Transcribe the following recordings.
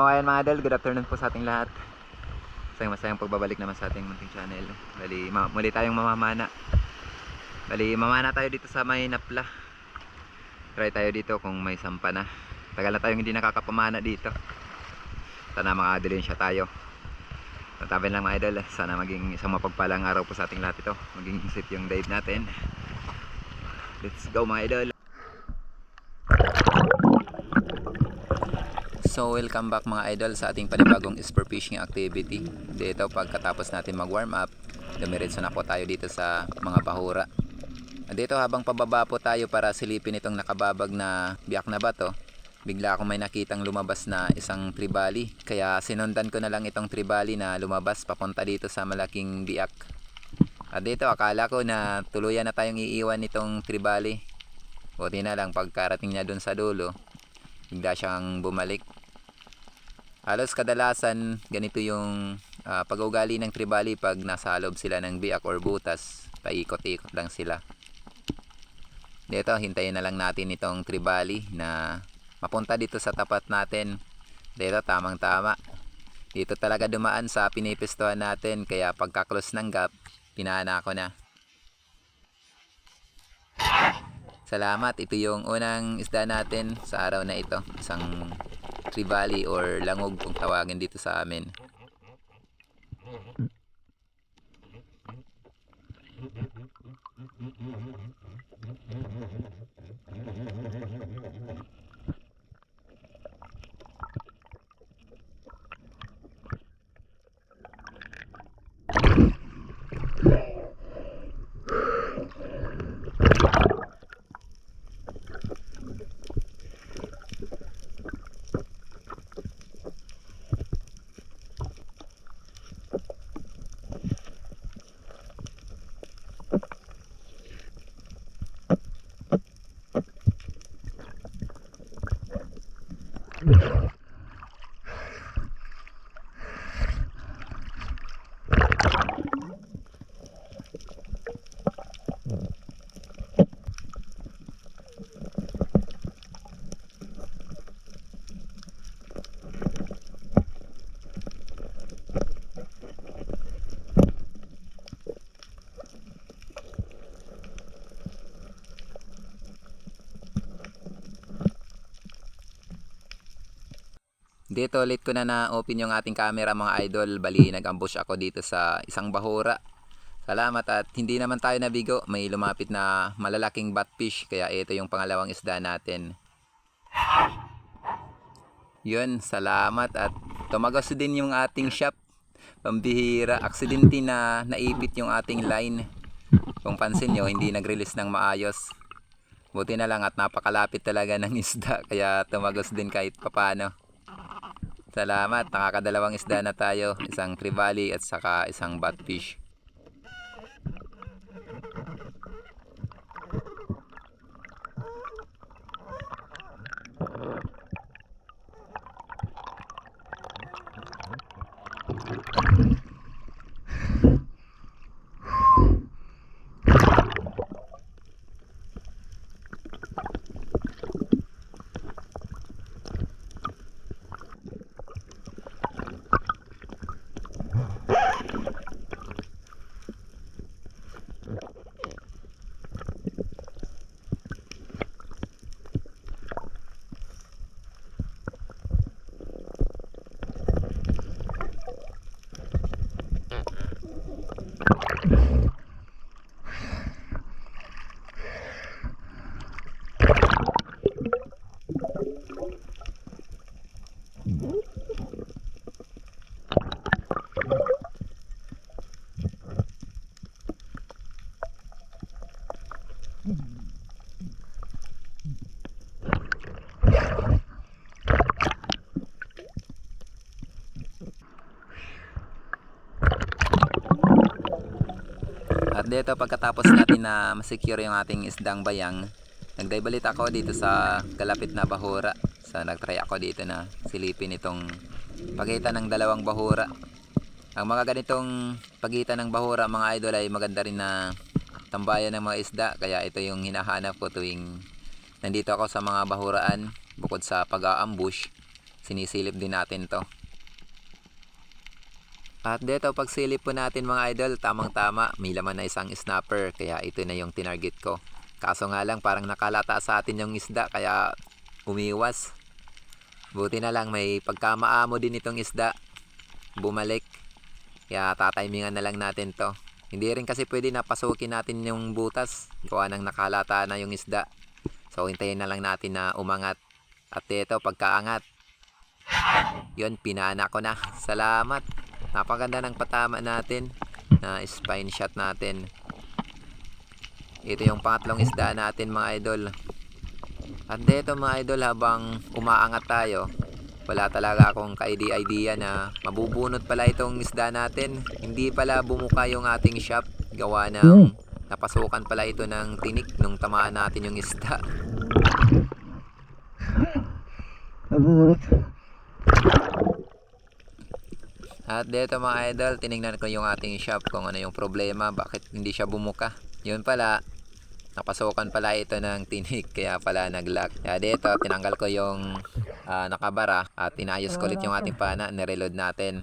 So ayan mga idol, good afternoon po sa ating lahat. Masayang masayang pagbabalik naman sa ating munting channel. Bali, ma- muli tayong mamamana. Bali, mamana tayo dito sa may napla. Try tayo dito kung may sampa na. Tagal na tayong hindi nakakapamana dito. Sana mga siya tayo. Tatabin lang mga idol. Sana maging isang mapagpalang araw po sa ating lahat ito. Maging safe yung dive natin. Let's go mga idol. So welcome back mga idol sa ating panibagong spear fishing activity. Dito pagkatapos natin mag warm up, dumiretso na po tayo dito sa mga bahura. Dito habang pababa po tayo para silipin itong nakababag na biyak na bato, bigla akong may nakitang lumabas na isang tribali. Kaya sinundan ko na lang itong tribali na lumabas papunta dito sa malaking biak. At dito akala ko na tuluyan na tayong iiwan nitong tribali. Buti na lang pagkarating niya dun sa dulo, bigla siyang bumalik. Halos kadalasan ganito yung ah, pag-ugali ng tribali pag nasa loob sila ng biak or butas, paikot-ikot lang sila. Dito, hintayin na lang natin itong tribali na mapunta dito sa tapat natin. Dito, tamang-tama. Dito talaga dumaan sa pinipistuhan natin kaya pagka-close ng gap, pinana ko na. Salamat, ito yung unang isda natin sa araw na ito. Isang tribali or langog kung tawagin dito sa amin. Dito ulit ko na na-open yung ating camera mga idol. Bali, nag-ambush ako dito sa isang bahura. Salamat at hindi naman tayo nabigo. May lumapit na malalaking batfish. Kaya ito yung pangalawang isda natin. Yun, salamat at tumagos din yung ating shop. Pambihira, aksidente na naipit yung ating line. Kung pansin nyo, hindi nag-release ng maayos. Buti na lang at napakalapit talaga ng isda. Kaya tumagos din kahit papano. Salamat, nakakadalawang isda na tayo. Isang trevally at saka isang batfish. At dito pagkatapos natin na masecure yung ating isdang bayang, nagdive ako dito sa kalapit na bahura. So nagtry ako dito na silipin itong pagitan ng dalawang bahura. Ang mga ganitong pagitan ng bahura mga idol ay maganda rin na tambayan ng mga isda. Kaya ito yung hinahanap ko tuwing nandito ako sa mga bahuraan bukod sa pag-aambush. sinisilip din natin to. At dito pagsilip po natin mga idol, tamang-tama, may laman na isang snapper kaya ito na yung tinarget ko. Kaso nga lang parang nakalata sa atin yung isda kaya umiwas. Buti na lang may pagkamaamo din itong isda. Bumalik. Kaya tataymingan na lang natin to. Hindi rin kasi pwede na pasukin natin yung butas. Gawa ng nakalata na yung isda. So hintayin na lang natin na umangat. At ito pagkaangat. Yun, pinana ko na. Salamat. Napaganda ng patama natin na spine shot natin. Ito yung pangatlong isda natin mga idol. At dito mga idol habang umaangat tayo, wala talaga akong ka-idea na mabubunot pala itong isda natin. Hindi pala bumuka yung ating shop. Gawa ng napasukan pala ito ng tinik nung tamaan natin yung isda. Nabulot. At dito mga idol, tiningnan ko yung ating shop kung ano yung problema, bakit hindi siya bumuka. Yun pala, napasukan pala ito ng tinik, kaya pala nag-lock. Kaya dito, tinanggal ko yung ah, nakabara at inayos ko ulit yung ating pana, nireload natin.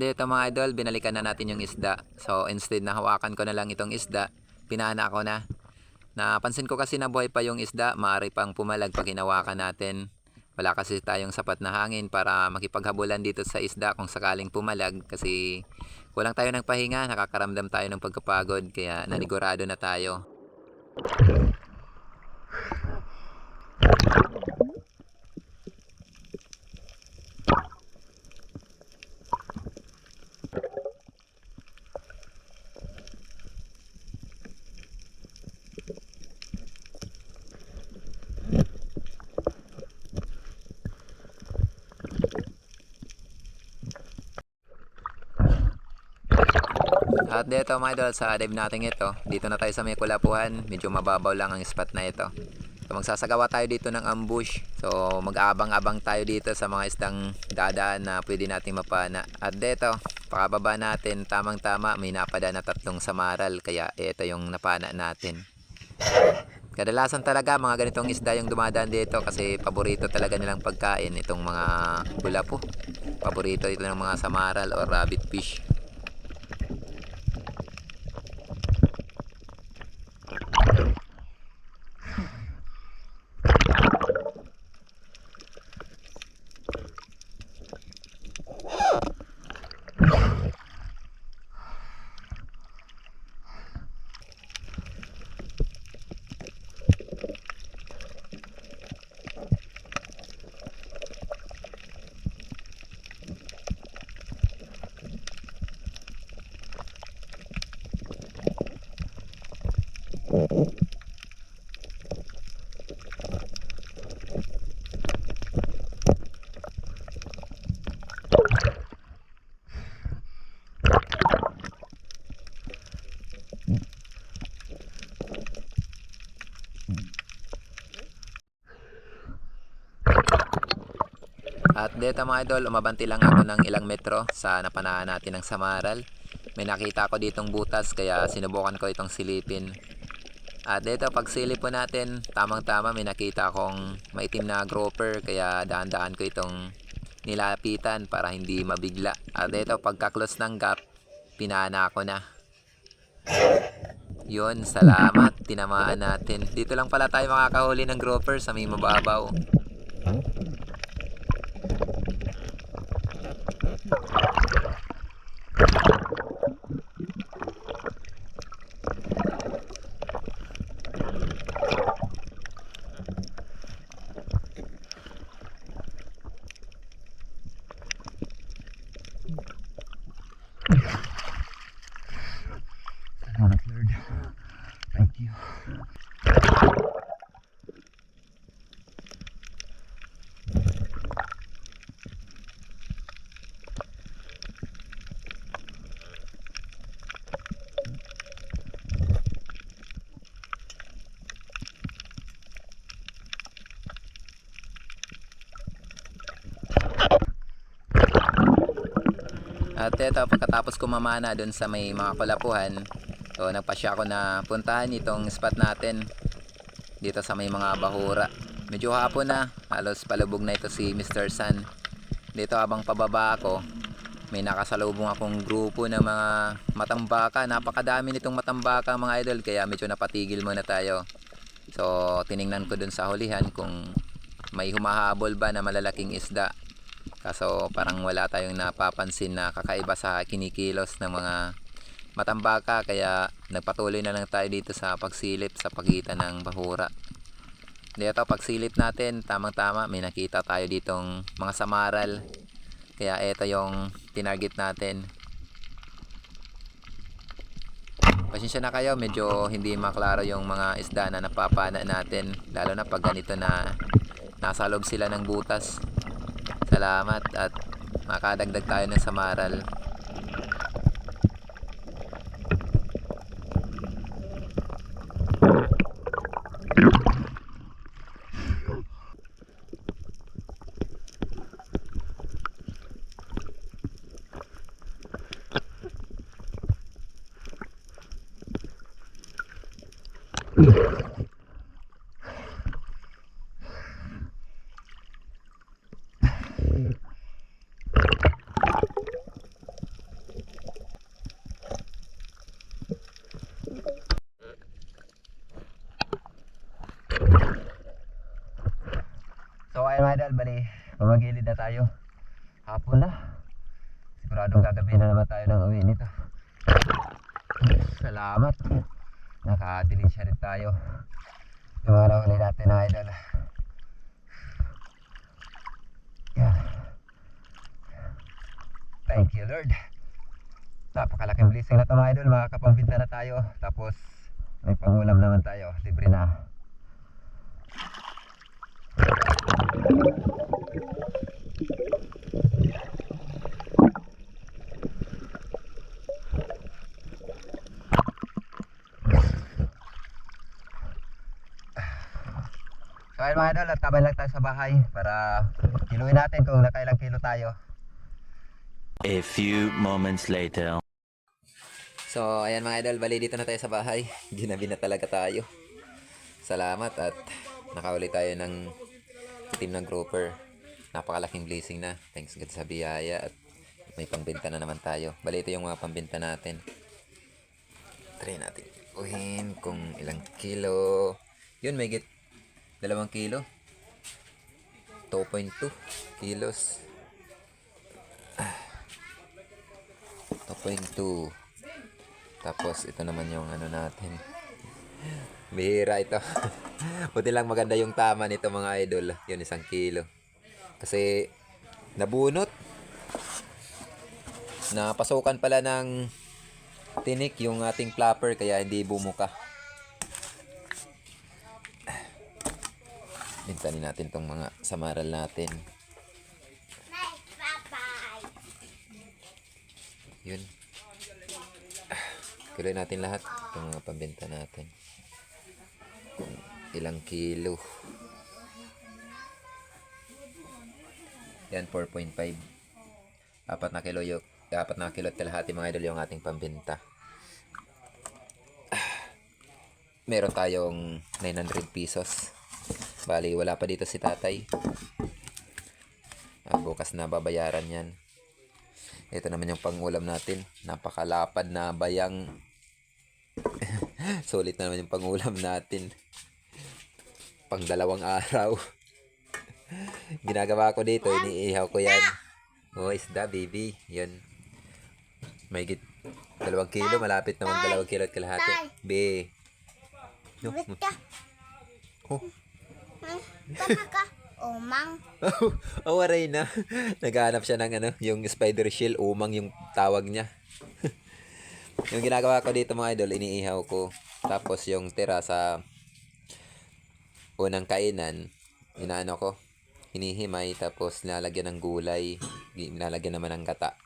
Dito mga idol, binalikan na natin yung isda. So instead na hawakan ko na lang itong isda, pinana ko na. Napansin ko kasi na buhay pa yung isda, maaari pang pumalag pag hinawakan natin. Wala kasi tayong sapat na hangin para makipaghabulan dito sa isda kung sakaling pumalag kasi kulang tayo ng pahinga, nakakaramdam tayo ng pagkapagod kaya nanigurado na tayo. At dito mga idol, sa dive natin ito, dito na tayo sa may kulapuhan, medyo mababaw lang ang spot na ito. So magsasagawa tayo dito ng ambush. So mag-aabang-abang tayo dito sa mga isdang dadaan na pwede nating mapana. At dito, pakababa natin, tamang-tama, may napada na tatlong samaral, kaya ito yung napana natin. Kadalasan talaga mga ganitong isda yung dumadaan dito kasi paborito talaga nilang pagkain itong mga bulapo. Paborito ito ng mga samaral or rabbit fish. At dito mga idol, umabanti lang ako ng ilang metro sa napanaan natin ng Samaral. May nakita ko ditong butas kaya sinubukan ko itong silipin. At dito pag silip po natin, tamang-tama may nakita akong maitim na grouper kaya daan-daan ko itong nilapitan para hindi mabigla. At dito pagka-close ng gap, pinana ko na. Yun, salamat. Tinamaan natin. Dito lang pala tayo makakahuli ng grouper sa may mababaw. Salamat Lord. Thank you. At eto, pagkatapos kumamana doon sa may mga kulapuhan, so nagpasya ako na puntahan itong spot natin dito sa may mga bahura. Medyo hapon na, halos palubog na ito si Mr. Sun. Dito habang pababa ako, may nakasalubong akong grupo ng mga matambaka. Napakadami nitong matambaka mga idol, kaya medyo napatigil muna tayo. So, tiningnan ko dun sa hulihan kung may humahabol ba na malalaking isda. Kaso parang wala tayong napapansin na kakaiba sa kinikilos ng mga matambaka kaya nagpatuloy na lang tayo dito sa pagsilip sa pagitan ng bahura. Dito pagsilip natin, tamang-tama may nakita tayo ditong mga samaral. Kaya ito yung tinarget natin. Pasensya na kayo, medyo hindi maklaro yung mga isda na napapana natin. Lalo na pag ganito na nasa loob sila ng butas. Salamat at makadagdag tayo ng samaral. So ayun mga idol, bali, pamagilid na tayo. Hapon na. Siguradong gagabi na naman tayo ng uwi nito. Salamat. Rin tayo. Yung mga nahuli natin na idol. Thank you Lord. Napakalaking blessing na ito mga idol. Makakapagbinta na tayo. Tapos may pangulam naman tayo. Libre na. So ayun mga idol, at tabay lang tayo sa bahay para kiluin natin kung nakailang kilo tayo. A few moments later. So ayan mga idol, bali dito na tayo sa bahay. Ginabi na talaga tayo. Salamat at nakauli tayo ng team ng grouper. Napakalaking blessing na. Thanks God sa biyaya at may pambenta na naman tayo. Bali ito yung mga pambenta natin. Try natin. Uhin kung ilang kilo. Yun, may git dalawang kilo. 2.2 kilos. Ah. 2.2 tapos ito naman yung ano natin. Bihira ito. Buti lang maganda yung tama nito mga idol. Yun isang kilo. Kasi nabunot. Napasukan pala ng tinik yung ating flapper kaya hindi bumuka. Bintanin natin tong mga samaral natin. Yun. Kuloy natin lahat ng mga pambenta natin. Kung ilang kilo. Yan, 4.5. Apat na kilo yung apat na kilo at kalahati mga idol yung ating pambenta. Meron tayong 900 pesos. Bali, wala pa dito si tatay. Ah, bukas na babayaran yan. Ito naman yung pangulam natin. Napakalapad na bayang. Sulit na naman yung pangulam natin. Pang dalawang araw. Ginagawa ko dito, iniihaw ko yan. Oh, isda, baby. Yan. May git dalawang kilo, malapit naman dalawang kilo at kalahati. Be. No. Oh. Baka ka, umang. oh, aray na. Naghahanap siya ng ano, yung spider shell, umang yung tawag niya. yung ginagawa ko dito mga idol, iniihaw ko. Tapos yung tira sa unang kainan, inaano ko, hinihimay, tapos nilalagyan ng gulay, nilalagyan naman ng gata.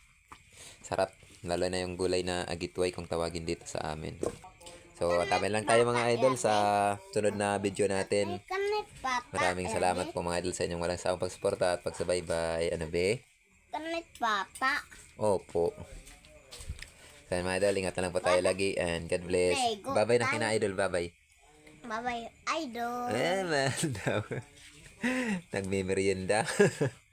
Sarap, lalo na yung gulay na agitway kung tawagin dito sa amin. So, tabi lang tayo mga idol sa sunod na video natin. Papa. Maraming salamat po mga idol sa inyong walang sawang pagsuporta at pagsubaybay. Ano be? Kanit bata. Opo. So mga idol, ingat na lang po tayo lagi and God bless. Bye-bye na kina idol, bye-bye. Bye-bye, idol. Eh, man daw. Nagmimerienda.